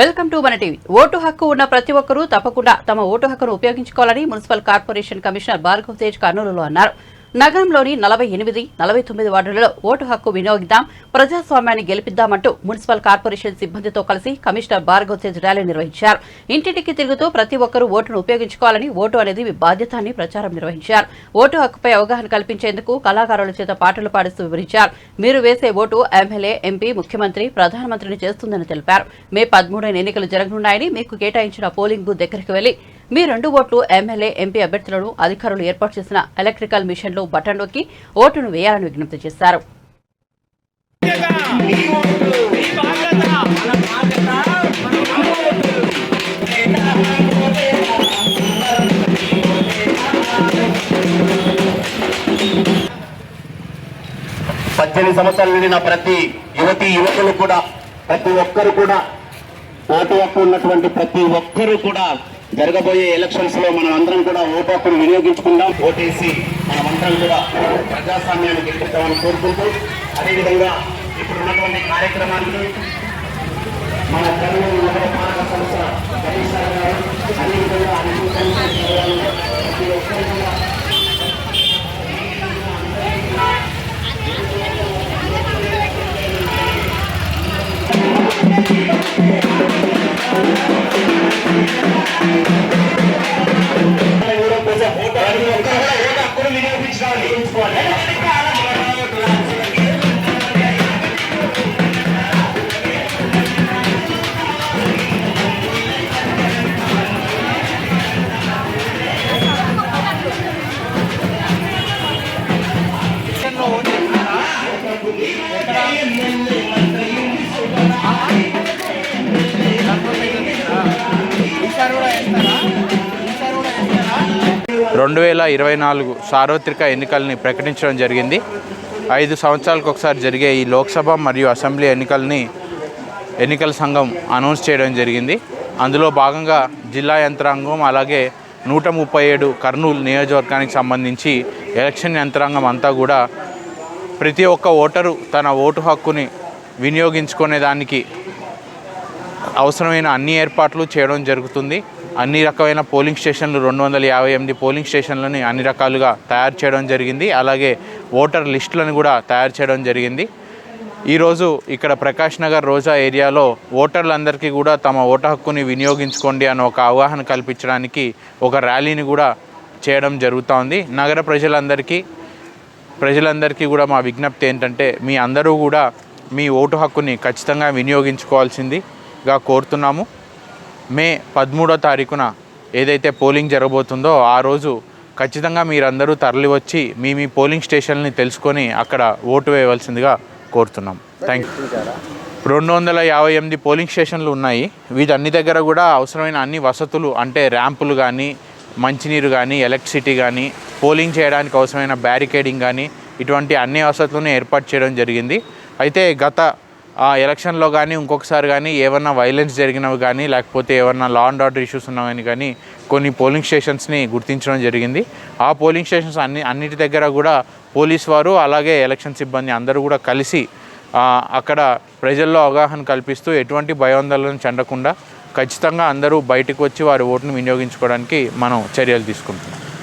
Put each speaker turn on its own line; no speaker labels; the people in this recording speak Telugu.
వెల్కమ్ టు మన టీవీ. ఓటు హక్కు ఉన్న ప్రతి ఒక్కరూ తప్పకుండా తమ ఓటు హక్కును ఉపయోగించుకోవాలని municipal corporation commissioner Bhargav Tej కర్నూలులో అన్నారు. నగరంలోని నలభై ఎనిమిది నలభై తొమ్మిది వార్డులలో ఓటు హక్కు వినియోగిద్దాం ప్రజాస్వామ్యాన్ని గెలిపిద్దామంటూ మున్సిపల్ కార్పొరేషన్ సిబ్బందితో కలిసి కమిషనర్ భార్గవ్ తేజ్ ర్యాలీ నిర్వహించారు. ఇంటింటికి తిరుగుతూ ప్రతి ఒక్కరూ ఓటును ఉపయోగించుకోవాలని ఓటు అనేది మీ బాధ్యత అని ప్రచారం నిర్వహించారు. ఓటు హక్కుపై అవగాహన కల్పించేందుకు కళాకారుల చేత పాటలు పాడిస్తూ వివరించారు. మీరు వేసే ఓటు ఎమ్మెల్యే ఎంపీ ముఖ్యమంత్రి ప్రధానమంత్రిని చేస్తుందని తెలిపారు. మే పదమూడైన ఎన్నికలు జరగనున్నాయని మీకు కేటాయించిన పోలింగ్ బూత్ దగ్గరికి వెళ్ళి మీ రెండు ఓట్లు ఎమ్మెల్యే ఎంపీ అభ్యర్థులను అధికారులు ఏర్పాటు చేసిన ఎలక్ట్రికల్ మిషన్లో బటన్ నొక్కి ఓటును వేయాలని విజ్ఞప్తి చేశారు.
పద్దెనిమిది సంవత్సరాలు నిండిన ప్రతి యువతి యువకులు కూడా ప్రతి ఒక్కరు కూడా నాతో ఉన్నటువంటి ప్రతి ఒక్కరూ కూడా జరగబోయే ఎలక్షన్స్లో మనం అందరం కూడా ఓటు హక్కును వినియోగించుకుందాం. ఓటేసి మనం అందరం కూడా ప్రజాస్వామ్యాన్ని గెలిపిస్తామని కోరుకుంటూ అదేవిధంగా ఇప్పుడు ఉన్నటువంటి కార్యక్రమాన్ని మన కర్నూలు నగర పాలక సంస్థ కమిషనర్ గారు అదేవిధంగా అన్ని ప్రతి ఒక్కరు కూడా
రెండు వేల ఇరవై నాలుగు సార్వత్రిక ఎన్నికల్ని ప్రకటించడం జరిగింది. ఐదు సంవత్సరాలకు ఒకసారి జరిగే ఈ లోక్సభ మరియు అసెంబ్లీ ఎన్నికల్ని ఎన్నికల సంఘం అనౌన్స్ చేయడం జరిగింది. అందులో భాగంగా జిల్లా యంత్రాంగం అలాగే నూట ముప్పై ఏడు కర్నూలు నియోజకవర్గానికి సంబంధించి ఎలక్షన్ యంత్రాంగం అంతా కూడా ప్రతి ఒక్క ఓటరు తన ఓటు హక్కుని వినియోగించుకునే దానికి అవసరమైన అన్ని ఏర్పాట్లు చేయడం జరుగుతుంది. అన్ని రకమైన పోలింగ్ స్టేషన్లు రెండు వందల యాభై ఎనిమిది పోలింగ్ స్టేషన్లని అన్ని రకాలుగా తయారు చేయడం జరిగింది. అలాగే ఓటర్ లిస్టులను కూడా తయారు చేయడం జరిగింది. ఈరోజు ఇక్కడ ప్రకాష్ నగర్ రోజా ఏరియాలో ఓటర్లందరికీ కూడా తమ ఓటు హక్కుని వినియోగించుకోండి అని ఒక అవగాహన కల్పించడానికి ఒక ర్యాలీని కూడా చేయడం జరుగుతోంది. నగర ప్రజలందరికీ ప్రజలందరికీ కూడా మా విజ్ఞప్తి ఏంటంటే మీ అందరూ కూడా మీ ఓటు హక్కుని ఖచ్చితంగా వినియోగించుకోవాల్సిందిగా కోరుతున్నాము. మే పదమూడో తారీఖున ఏదైతే పోలింగ్ జరగబోతుందో ఆ రోజు ఖచ్చితంగా మీరందరూ తరలి వచ్చి మీ మీ పోలింగ్ స్టేషన్ని తెలుసుకొని అక్కడ ఓటు వేయవలసిందిగా కోరుతున్నాం. Thank you. రెండు వందల యాభై ఎనిమిది పోలింగ్ స్టేషన్లు ఉన్నాయి. వీటన్ని దగ్గర కూడా అవసరమైన అన్ని వసతులు అంటే ర్యాంపులు కానీ మంచినీరు కానీ ఎలక్ట్రిసిటీ కానీ పోలింగ్ చేయడానికి అవసరమైన బ్యారికేడింగ్ కానీ ఇటువంటి అన్ని వసతులను ఏర్పాటు చేయడం జరిగింది. అయితే గత ఆ ఎలక్షన్లో కానీ ఇంకొకసారి కానీ ఏమన్నా వైలెన్స్ జరిగినవి కానీ లేకపోతే ఏమన్నా లా అండ్ ఆర్డర్ ఇష్యూస్ ఉన్నవని కానీ కొన్ని పోలింగ్ స్టేషన్స్ని గుర్తించడం జరిగింది. ఆ పోలింగ్ స్టేషన్స్ అన్ని అన్నిటి దగ్గర కూడా పోలీస్ వారు అలాగే ఎలక్షన్ సిబ్బంది అందరూ కూడా కలిసి అక్కడ ప్రజల్లో అవగాహన కల్పిస్తూ ఎటువంటి భయోందోళన చెందకుండా ఖచ్చితంగా అందరూ బయటకు వచ్చి వారి ఓటును వినియోగించుకోవడానికి మనం చర్యలు తీసుకుంటున్నాం.